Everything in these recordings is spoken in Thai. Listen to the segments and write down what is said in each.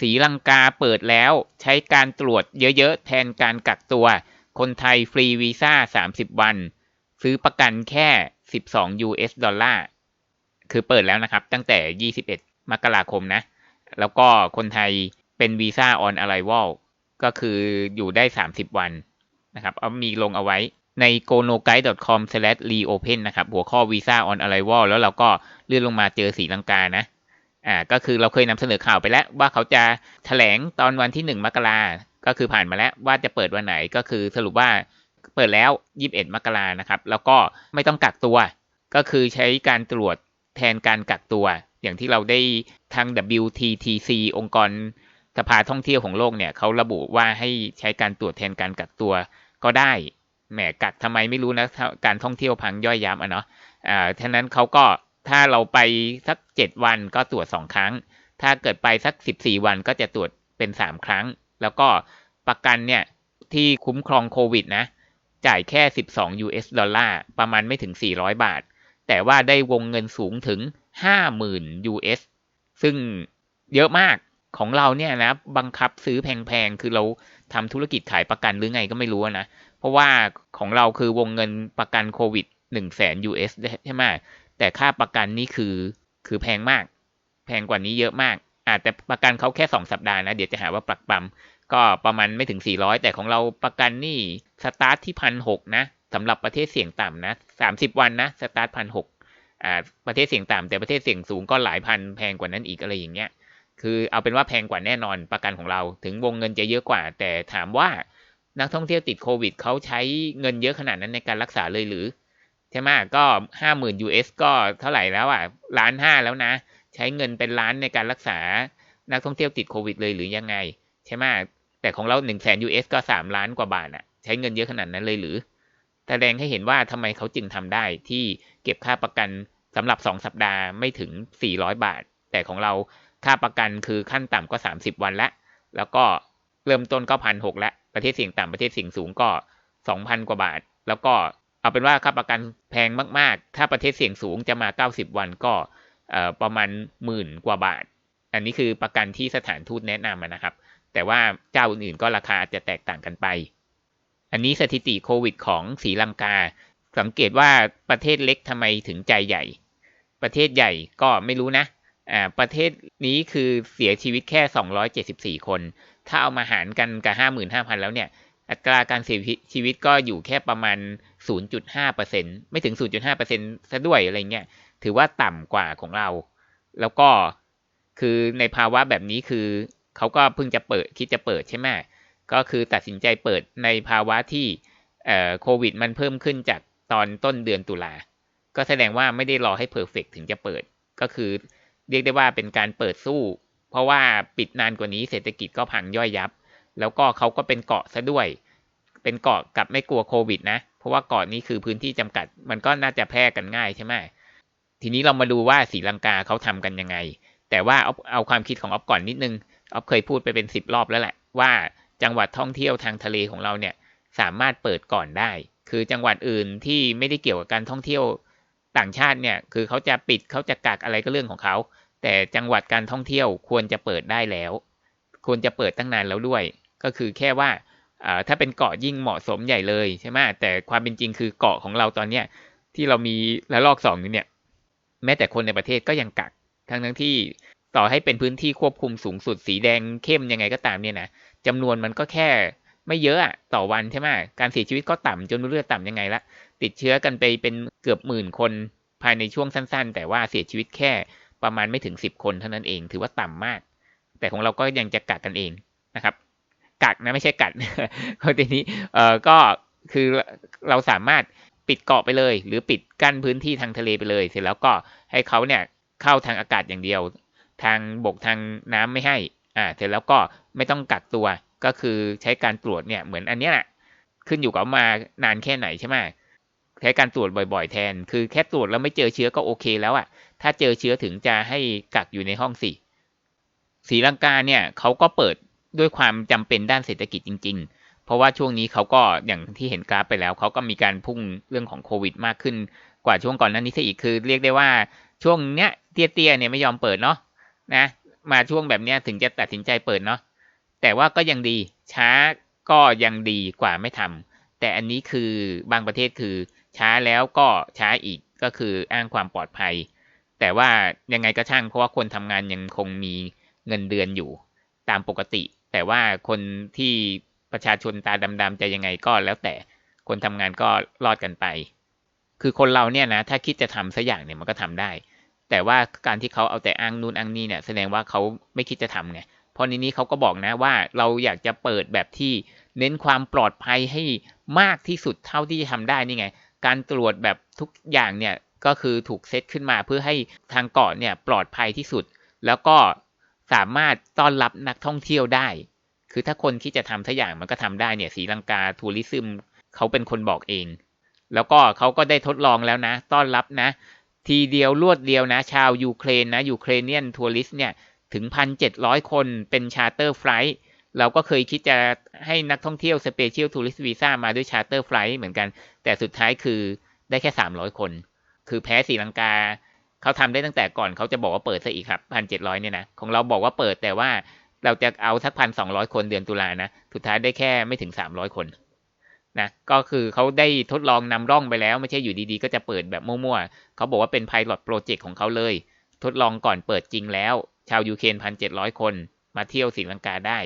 ศรีลังกาเปิดแล้ว ใช้การตรวจเยอะๆ แทนการกักตัว คนไทยฟรีวีซ่า 30 วัน ซื้อประกันแค่ 12 US ดอลลาร์คือเปิดแล้วนะครับ ตั้งแต่ 21 มกราคมนะ แล้วก็คนไทยเป็นวีซ่า on arrival ก็คืออยู่ได้ 30 วันนะครับ เอามีลงเอาไว้ใน gonoguide.com/reopen นะครับ หัวข้อวีซ่า on arrival แล้วเราก็เลื่อนลงมาเจอสีลังกานะ อ่าก็คือเราเคยนำเสนอข่าวไปแล้ว ว่าเขาจะแถลงตอนวันที่ 1 มกราก็คือผ่านมาแล้วว่าจะเปิดวันไหนก็คือสรุปว่าเปิดแล้ว 21 มกรานะครับ แล้วก็ไม่ต้องกักตัว ก็คือใช้การตรวจแทนการกักตัว อย่างที่เราได้ทาง WTTC องค์กรสภาท่องเที่ยวของโลกเนี่ยเขาระบุว่าให้ใช้การตรวจแทนการกักตัวก็ได้แหมกักทำไมไม่รู้นะการท่องเที่ยวพังย่อยยับอะเนาะอ่าท่านั้นเขาก็ ถ้าเราไปสักเจ็ดวันก็ตรวจสองครั้ง ถ้าเกิดไปสักสิบสี่วันก็จะตรวจเป็นสามครั้ง แล้วก็ประกันเนี่ยที่คุ้มครองโควิดนะ จ่ายแค่12 US ดอลลาร์ประมาณไม่ถึง400บาท แต่ว่าได้วงเงินสูงถึง50,000 US ซึ่งเยอะมากของเราเนี่ยนะบังคับซื้อแพงๆ คือเราทำธุรกิจขายประกันหรือไงก็ไม่รู้นะ เพราะว่าของเราคือวงเงินประกันโควิด1 0 0 0 0แสน US ใช่ไหม แต่ค่าประกันนี่คือคือแพงมาก แพงกว่านี้เยอะมากอาจแต่ประกันเขาแค่ 2 สัปดาห์นะ เดี๋ยวจะหาว่าปรักปั๊มก็ประมาณไม่ถึง 400 แต่ของเราประกันนี่สตาร์ทที่พันหนะสำหรับประเทศเสี่ยงต่ำนะ 30 วันนะสตาร์ทพันหอ่าประเทศเสี่ยงต่ำแต่ประเทศเสี่ยงสูงก็หลายพันแพงกว่านั้นอีกอะไรอย่างเงี้ยคือเอาเป็นว่าแพงกว่าแน่นอนประกันของเรา ถึงวงเงินจะเยอะกว่า แต่ถามว่านักท่องเที่ยวติดโควิดเขาใช้เงินเยอะขนาดนั้นในการรักษาเลยหรือ ใช่ไหมก็ห้าหมื่นยูเอสก็เท่าไหร่แล้วอะล้านห้าแล้วนะ ใช้เงินเป็นล้านในการรักษานักท่องเที่ยวติดโควิดเลยหรือยังไง ใช่ไหมแต่ของเราหนึ่งแสนยูเอสก็สามล้านกว่าบาทอะ ใช้เงินเยอะขนาดนั้นเลยหรือ แสดงให้เห็นว่าทำไมเขาจึงทำได้ที่เก็บค่าประกันสำหรับสองสัปดาห์ไม่ถึงสี่ร้อยบาท แต่ของเราค่าประกันคือขั้นต่ำก็30วันละ แล้วก็เริ่มต้นก็พันหกละ ประเทศเสี่ยงต่ำประเทศเสี่ยงสูงก็2,000กว่าบาท แล้วก็ เอาเป็นว่าค่าประกันแพงมาก ๆ ถ้าประเทศเสี่ยงสูงจะมา 90 วันก็ประมาณหมื่นกว่าบาท อันนี้คือประกันที่สถานทูตแนะนำนะครับ แต่ว่าเจ้าอื่นๆก็ราคาอาจจะแตกต่างกันไป อันนี้สถิติโควิดของศรีลังกา สังเกตว่าประเทศเล็กทำไมถึงใจใหญ่ ประเทศใหญ่ก็ไม่รู้นะอ่าประเทศนี้คือเสียชีวิตแค่ 274 คน ถ้าเอามาหารกันกับ 55,000 แล้วเนี่ย อัตราการเสียชีวิตก็อยู่แค่ประมาณ 0.5%ไม่ถึง 0.5%ซะด้วยอะไรเงี้ยถือว่าต่ำกว่าของเรา แล้วก็คือในภาวะแบบนี้คือเขาก็เพิ่งจะเปิดคิดจะเปิดใช่ไหมก็คือตัดสินใจเปิดในภาวะที่โควิดมันเพิ่มขึ้นจากตอนต้นเดือนตุลา ก็แสดงว่าไม่ได้รอให้เพอร์เฟกถึงจะเปิด ก็คือเรียกได้ว่าเป็นการเปิดสู้ เพราะว่าปิดนานกว่านี้เศรษฐกิจก็พังย่อยยับ แล้วก็เขาก็เป็นเกาะซะด้วย เป็นเกาะกับไม่กลัวโควิดนะ เพราะว่าเกาะนี้คือพื้นที่จำกัด มันก็น่าจะแพร่กันง่ายใช่ไหมทีนี้เรามาดูว่าสีลังกาเขาทำกันยังไง แต่ว่าเอาเอาความคิดของออฟก่อนนิดนึงออฟเคยพูดไปเป็นสิบรอบแล้วแหละว่าจังหวัดท่องเที่ยวทางทะเลของเราเนี่ยสามารถเปิดก่อนได้ คือจังหวัดอื่นที่ไม่ได้เกี่ยวกับการท่องเที่ยวต่างชาติเนี่ยคือเขาจะปิดเขาจะกักอะไรก็เรื่องของเขา แต่จังหวัดการท่องเที่ยวควรจะเปิดได้แล้ว ควรจะเปิดตั้งนานแล้วด้วย ก็คือแค่ว่า ถ้าเป็นเกาะยิ่งเหมาะสมใหญ่เลยใช่ไหมแต่ความเป็นจริงคือเกาะของเราตอนเนี้ยที่เรามีระลอกสองนี้เนี่ย แม้แต่คนในประเทศก็ยังกัก ทั้งทั้งที่ต่อให้เป็นพื้นที่ควบคุมสูงสุดสีแดงเข้มยังไงก็ตามเนี่ยนะจำนวนมันก็แค่ไม่เยอะอะต่อวันใช่ไหมการเสียชีวิตก็ต่ำจนเลือดต่ำยังไงละติดเชื้อกันไปเป็นเกือบหมื่นคนภายในช่วงสั้น ๆ แต่ว่าเสียชีวิตแค่ประมาณไม่ถึงสิบคนเท่านั้นเอง ถือว่าต่ำมาก แต่ของเราก็ยังจะกักกันเองนะครับ กักนะไม่ใช่กัดเพราะทีนี้เออก็คือเราสามารถปิดเกาะไปเลย หรือปิดกั้นพื้นที่ทางทะเลไปเลย เสร็จแล้วก็ให้เขาเนี่ยเข้าทางอากาศอย่างเดียว ทางบกทางน้ำไม่ให้อ่าเสร็จแล้วก็ไม่ต้องกักตัวก็คือใช้การตรวจเนี่ยเหมือนอันนี้แหละขึ้นอยู่กับมานานแค่ไหนใช่ไหมใช้การตรวจบ่อยๆ แทน คือแค่ตรวจแล้วไม่เจอเชื้อก็โอเคแล้วอะ่ะ ถ้าเจอเชื้อถึงจะให้กักอยู่ในห้องสิสีลังกาเนี่ยเขาก็เปิด ด้วยความจำเป็นด้านเศรษฐกิจจริง ๆ เพราะว่าช่วงนี้เขาก็อย่างที่เห็นกราฟไปแล้วเขาก็มีการพุ่งเรื่องของโควิด มากขึ้นกว่าช่วงก่อนนั้นนี้ซะอีกคือ เรียกได้ว่าช่วงเนี้ยเตี้ยๆเนี่ยไม่ยอมเปิดเนาะนะมาช่วงแบบเนี้ยถึงจะตัดสินใจเปิดเนาะแต่ว่าก็ยังดีช้าก็ยังดีกว่าไม่ทำแต่อันนี้คือบางประเทศคือช้าแล้วก็ช้าอีกก็คืออ้างความปลอดภัย แต่ว่ายังไงก็ช่างเพราะว่าคนทำงานยังคงมีเงินเดือนอยู่ ตามปกติ แต่ว่าคนที่ประชาชนตาดำๆจะยังไงก็แล้วแต่คนทำงานก็รอดกันไป คือคนเราเนี่ยนะถ้าคิดจะทำสักอย่างเนี่ยมันก็ทำได้ แต่ว่าการที่เขาเอาแต่อ้างนู่นอ้างนี่เนี่ยแสดงว่าเขาไม่คิดจะทำไงเพราะในนี้เขาก็บอกนะว่าเราอยากจะเปิดแบบที่เน้นความปลอดภัยให้มากที่สุดเท่าที่จะทำได้นี่ไง การตรวจแบบทุกอย่างเนี่ยก็คือถูกเซตขึ้นมาเพื่อให้ทางเกาะเนี่ยปลอดภัยที่สุด แล้วก็ สามารถต้อนรับนักท่องเที่ยวได้ คือถ้าคนที่จะทำสักอย่างมันก็ทำได้เนี่ยสีลังกาทัวริซึมเขาเป็นคนบอกเอง แล้วก็เขาก็ได้ทดลองแล้วนะ ต้อนรับนะ ทีเดียวรวดเดียวนะ ชาวยูเครนนะยูเครเนียนทัวริสเนี่ยถึงพันเจ็ดร้อยคนเป็นชาร์เตอร์ไฟล์เราก็เคยคิดจะให้นักท่องเที่ยวสเปเชียลทัวริสต์วีซ่ามาด้วยชาร์เตอร์ไฟล์เหมือนกัน แต่สุดท้ายคือได้แค่สามร้อยคน คือแพ้สีลังกา เขาทำได้ตั้งแต่ก่อนเขาจะบอกว่าเปิดซะอีกครับพันเจ็ดร้อยเนี่ยนะของเราบอกว่าเปิดแต่ว่าเราจะเอาสักพันสองร้อยคนเดือนตุลานะสุดท้ายได้แค่ไม่ถึงสามร้อยคนนะก็คือเขาได้ทดลองนำร่องไปแล้ว ไม่ใช่อยู่ดีๆ ก็จะเปิดแบบมั่วๆเขาบอกว่าเป็นไพลอตโปรเจกต์ของเขาเลย ทดลองก่อนเปิดจริงแล้ว ชาวยูเครนพันเจ็ดร้อยคน มาเที่ยวศรีลังกาได้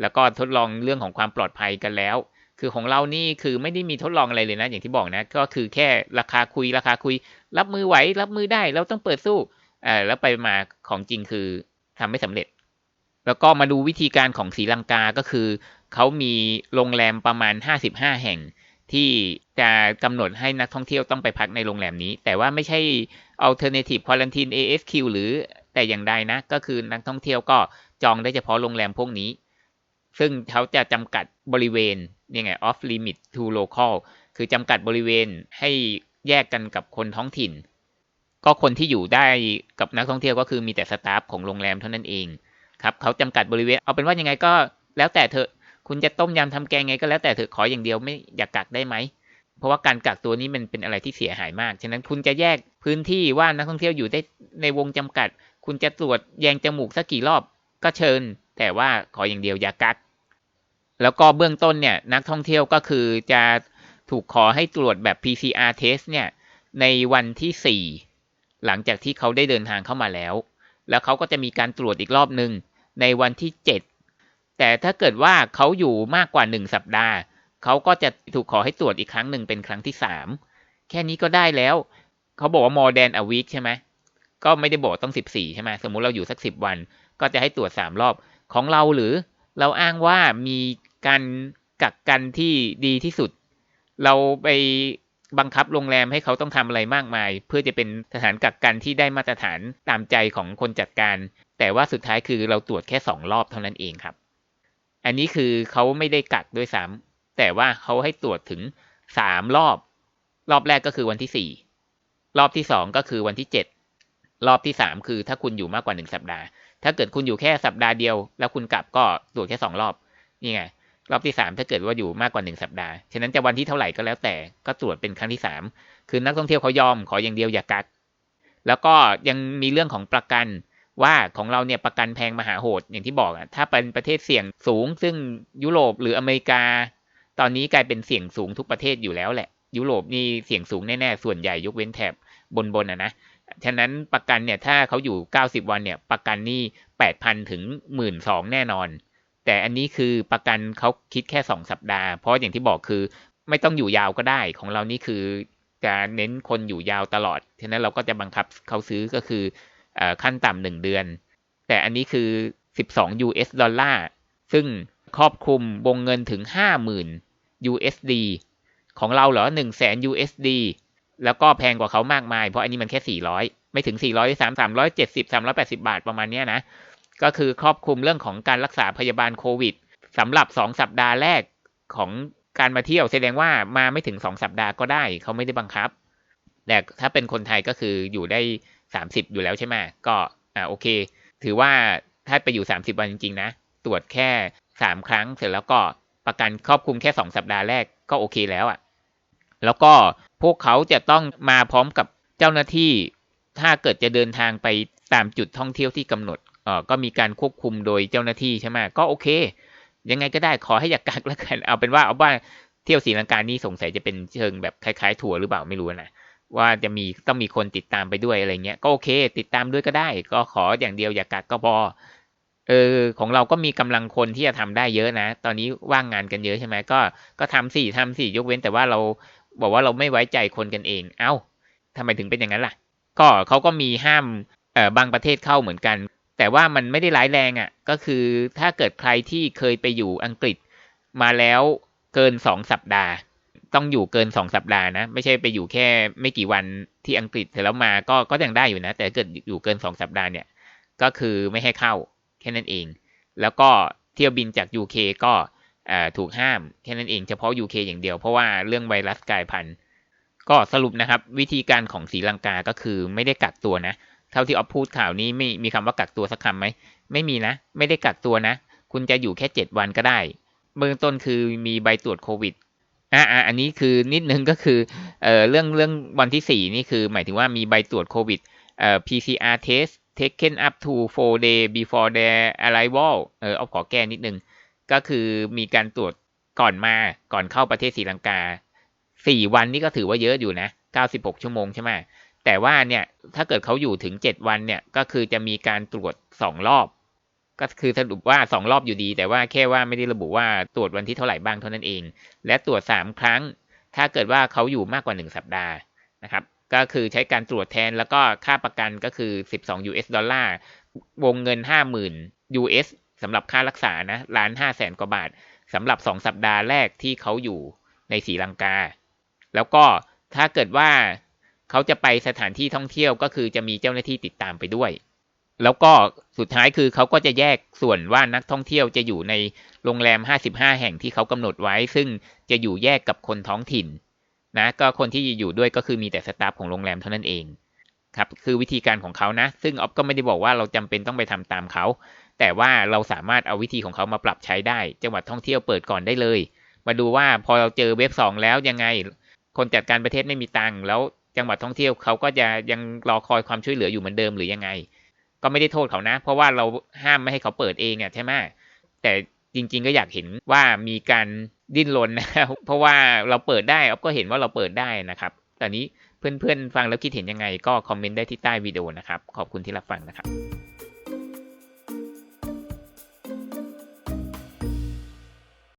แล้วก็ทดลองเรื่องของความปลอดภัยกันแล้ว คือของเรานี่คือไม่ได้มีทดลองอะไรเลยนะ อย่างที่บอกนะ ก็คือแค่ราคาคุยราคาคุย รับมือไหว รับมือได้เราต้องเปิดสู้อ่าแล้วไปมาของจริงคือทำไม่สำเร็จ แล้วก็มาดูวิธีการของศรีลังกาก็คือเขามีโรงแรมประมาณ 55 แห่งที่จะกำหนดให้นักท่องเที่ยวต้องไปพักในโรงแรมนี้ แต่ว่าไม่ใช่ alternative quarantine ASQ หรือแต่อย่างใดนะ ก็คือนักท่องเที่ยวก็จองได้เฉพาะโรงแรมพวกนี้ ซึ่งเขาจะจำกัดบริเวณนี่ไง off limit to local คือจำกัดบริเวณให้แยกกันกับคนท้องถิ่น ก็คนที่อยู่ได้กับนักท่องเที่ยวก็คือมีแต่สตาฟของโรงแรมเท่านั้นเองครับเขาจำกัดบริเวณ เอาเป็นว่ายังไงก็แล้วแต่เธอคุณจะต้มยำทำแกงไงก็แล้วแต่เธอขออย่างเดียวไม่อยากกักได้ไหมเพราะว่าการกักตัวนี้มันเป็นอะไรที่เสียหายมาก ฉะนั้นคุณจะแยกพื้นที่ว่านักท่องเที่ยวอยู่ได้ในวงจำกัด คุณจะตรวจแยงจมูกสักกี่รอบก็เชิญ แต่ว่าขออย่างเดียวอย่ากัก แล้วก็เบื้องต้นเนี่ยนักท่องเที่ยวก็คือจะถูกขอให้ตรวจแบบ PCR test เนี่ยในวันที่ 4 หลังจากที่เขาได้เดินทางเข้ามาแล้ว แล้วเขาก็จะมีการตรวจอีกรอบหนึ่งในวันที่ 7 แต่ถ้าเกิดว่าเขาอยู่มากกว่า 1 สัปดาห์ เขาก็จะถูกขอให้ตรวจอีกครั้งหนึ่งเป็นครั้งที่ 3 แค่นี้ก็ได้แล้ว เขาบอกว่า more than a week ใช่ไหมก็ไม่ได้บอกต้อง 14 ใช่ไหมสมมุติเราอยู่สัก 10 วัน ก็จะให้ตรวจ 3 รอบ ของเราหรือเราอ้างว่ามีการกักกันที่ดีที่สุด เราไปบังคับโรงแรมให้เขาต้องทำอะไรมากมาย เพื่อจะเป็นสถานกักกันที่ได้มาตรฐานตามใจของคนจัดการ แต่ว่าสุดท้ายคือเราตรวจแค่สองรอบเท่านั้นเองครับ อันนี้คือเขาไม่ได้กักด้วยซ้ำแต่ว่าเขาให้ตรวจถึงสามรอบ รอบแรกก็คือวันที่สี่รอบที่สองก็คือวันที่เจ็ดรอบที่สามคือถ้าคุณอยู่มากกว่าหนึ่งสัปดาห์ ถ้าเกิดคุณอยู่แค่สัปดาห์เดียว แล้วคุณกลับก็ตรวจแค่สองรอบนี่ไงรอบที่สามถ้าเกิดว่าอยู่มากกว่าหนึ่งสัปดาห์ ฉะนั้นจะวันที่เท่าไหร่ก็แล้วแต่ก็ตรวจเป็นครั้งที่สามคือนักท่องเที่ยวเขายอมขออย่างเดียวอย่ากัก แล้วก็ยังมีเรื่องของประกันว่าของเราเนี่ยประกันแพงมหาโหดอย่างที่บอกอะถ้าเป็นประเทศเสี่ยงสูง ซึ่งยุโรปหรืออเมริกา ตอนนี้กลายเป็นเสี่ยงสูงทุกประเทศอยู่แล้วแหละ ยุโรปนี่เสี่ยงสูงแน่ๆส่วนใหญ่ยกเว้นแถบบนๆอะนะ ฉะนั้นประกันเนี่ยถ้าเขาอยู่ 90 วันเนี่ยประกันนี่8,000 ถึง 12,000 แน่นอน แต่อันนี้คือประกันเขาคิดแค่สองสัปดาห์ เพราะอย่างที่บอกคือไม่ต้องอยู่ยาวก็ได้ของเรานี่คือจะเน้นคนอยู่ยาวตลอด ฉะนั้นเราก็จะบังคับเขาซื้อก็คืออขั้นต่ำหนึ่งเดือน แต่อันนี้คือ 12 US ดอลลาร์ ซึ่งครอบคลุมวงเงินถึง 50,000 USD ของเราเหรอ1 0 0 0 0 0 USD แล้วก็แพงกว่าเขามากมาย เพราะอันนี้มันแค่400ไม่ถึง400 3 370 380บาทประมาณนี้นะ ก็คือครอบคลุมเรื่องของการรักษาพยาบาลโควิดสำหรับ2สัปดาห์แรกของการมาเที่ยวแสดงว่ามาไม่ถึง2สัปดาห์ก็ได้ เขาไม่ได้บังคับ แต่ถ้าเป็นคนไทยก็คืออยู่ได้30อยู่แล้วใช่ไหมก็อ่าโอเค ถือว่าถ้าไปอยู่30วันจริงๆนะ ตรวจแค่3ครั้งเสร็จแล้วก็ประกันครอบคลุมแค่2สัปดาห์แรกก็โอเคแล้วอะ่ะ แล้วก็ พวกเขาจะต้องมาพร้อมกับเจ้าหน้าที่ถ้าเกิดจะเดินทางไปตามจุดท่องเที่ยวที่กำหนดออก็มีการควบคุมโดยเจ้าหน้าที่ใช่ไหมก็โอเค ยังไงก็ได้ขอให้อยากักแล้วกันเอาเป็นว่าเอาว่าเที่ยวศรีลังกานี่สงสัยจะเป็นเชิงแบบคล้ายๆ ทัวร์หรือเปล่าไม่รู้นะว่าจะมีต้องมีคนติดตามไปด้วยอะไรเงี้ยก็โอเค ติดตามด้วยก็ได้ ก็ขออย่างเดียวอย่ากักก็พอเออของเราก็มีกำลังคนที่จะทำได้เยอะนะ ตอนนี้ว่างงานกันเยอะใช่ไหมก็ก็ทำสี่ทำสี่ยกเว้นแต่ว่าเรา บอกว่าเราไม่ไว้ใจคนกันเอง เอ้าทำไมถึงเป็นอย่างนั้นล่ะ ก็เขาก็มีห้ามเอ่อบางประเทศเข้าเหมือนกัน แต่ว่ามันไม่ได้ร้ายแรงอะ่ะ ก็คือถ้าเกิดใครที่เคยไปอยู่อังกฤษมาแล้วเกินสองสัปดาห์ ต้องอยู่เกินสองสัปดาห์นะ ไม่ใช่ไปอยู่แค่ไม่กี่วันที่อังกฤษเสร็จแล้วมาก็ก็ยังได้อยู่นะ แต่เกิดอยู่เกินสองสัปดาห์เนี่ย ก็คือไม่ให้เข้าแค่นั้นเอง แล้วก็เที่ยวบินจาก UK ก็ ถูกห้ามแค่นั้นเองเฉพาะ UK อย่างเดียวเพราะว่าเรื่องไวรัสกลายพันธุ์ก็สรุปนะครับ วิธีการของศรีลังกาก็คือไม่ได้กักตัวนะ เท่าที่ออฟพูดข่าวนี้ไม่มีคำว่ากักตัวสักคำไหมไม่มีนะ ไม่ได้กักตัวนะ คุณจะอยู่แค่เจ็ดวันก็ได้เบื้องต้นคือมีใบตรวจโควิดอ่าอ,อันนี้คือนิดนึงก็คือเอ่อเรื่องเรื่องวันที่สี่นี่คือ หมายถึงว่ามีใบตรวจโควิดเอ่อ PCR test taken up to four day before their arrival เออเอาขอแก้นิดนึง ก็คือมีการตรวจก่อนมาก่อนเข้าประเทศศรีลังกาสี่วันนี่ก็ถือว่าเยอะอยู่นะเก้าสิบหกชั่วโมงใช่ไหมแต่ว่าเนี่ยถ้าเกิดเขาอยู่ถึงเจ็ดวันเนี่ยก็คือจะมีการตรวจสองรอบ ก็คือสรุปว่าสองรอบอยู่ดี แต่ว่าแค่ว่าไม่ได้ระบุว่าตรวจวันที่เท่าไหร่บ้างเท่านั้นเอง และตรวจสามครั้ง ถ้าเกิดว่าเขาอยู่มากกว่าหนึ่งสัปดาห์นะครับก็คือใช้การตรวจแทนแล้วก็ค่าประกันก็คือ 12 US ดอลลาร์ วงเงิน 50,000 US สำหรับค่ารักษานะล้านห้าแสนกว่าบาทสำหรับ2สัปดาห์แรกที่เขาอยู่ในศรีลังกา แล้วก็ถ้าเกิดว่าเขาจะไปสถานที่ท่องเที่ยวก็คือจะมีเจ้าหน้าที่ติดตามไปด้วย แล้วก็สุดท้ายคือเขาก็จะแยกส่วนว่านักท่องเที่ยวจะอยู่ในโรงแรม 55 แห่งที่เขากำหนดไว้ ซึ่งจะอยู่แยกกับคนท้องถิ่นนะก็คนที่อยู่ด้วยก็คือมีแต่สตาฟของโรงแรมเท่านั้นเองครับคือวิธีการของเขานะ ซึ่งออฟก็ไม่ได้บอกว่าเราจำเป็นต้องไปทำตามเขา แต่ว่าเราสามารถเอาวิธีของเขามาปรับใช้ได้ จังหวัดท่องเที่ยวเปิดก่อนได้เลย มาดูว่าพอเราเจอเว็บสองแล้วยังไง คนจัดการประเทศไม่มีตังค์แล้วจังหวัดท่องเที่ยวเขาก็จะยังรอคอยความช่วยเหลืออยู่เหมือนเดิมหรือยังไง ก็ไม่ได้โทษเขานะ เพราะว่าเราห้ามไม่ให้เขาเปิดเองอะใช่ไหมแต่จริง ๆ ก็อยากเห็นว่ามีการดิ้นรนนะเพราะว่าเราเปิดได้ออฟก็เห็นว่าเราเปิดได้นะครับตอนนี้เพื่อนๆ ฟังแล้วคิดเห็นยังไงก็คอมเมนต์ได้ที่ใต้วิดีโอนะครับ ขอบคุณที่รับฟังนะครับ